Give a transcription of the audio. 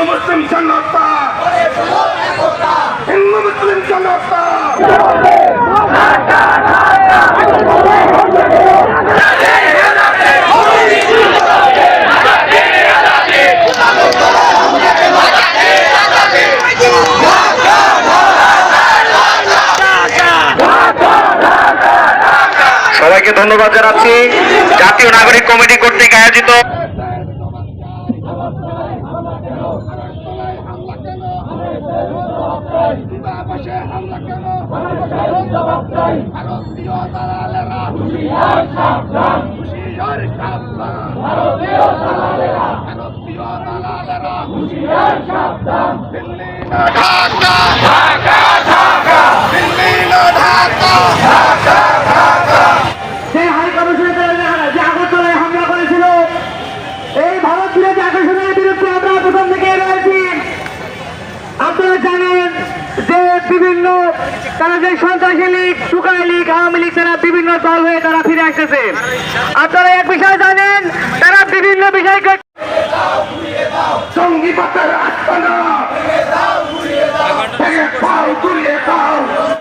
হিন্দু মুসলিম জনতা। হিন্দু মুসলিম জনতা। সবাইকে ধন্যবাদ জানাচ্ছি। জাতীয় নাগরিক কমিটি কর্তৃক আয়োজিত ভারতীয় দালালেরা। হুশিয়ার সাবধান। হুশিয়ার সাবধান। ভারতীয় দালালেরা। ভারতীয় দালালেরা। হুশিয়ার সাবধান। দিল্লি না ঢাকা। ঢাকা ঢাকা। দিল্লি না ঢাকা। বিভিন্ন তারা যে সন্ত্রাসী লীগ সুকাই লীগ, আওয়ামী লীগ, তারা বিভিন্ন দল হয়ে তারা ফিরে আসতেছে। আপনারা এক বিষয় জানেন, তারা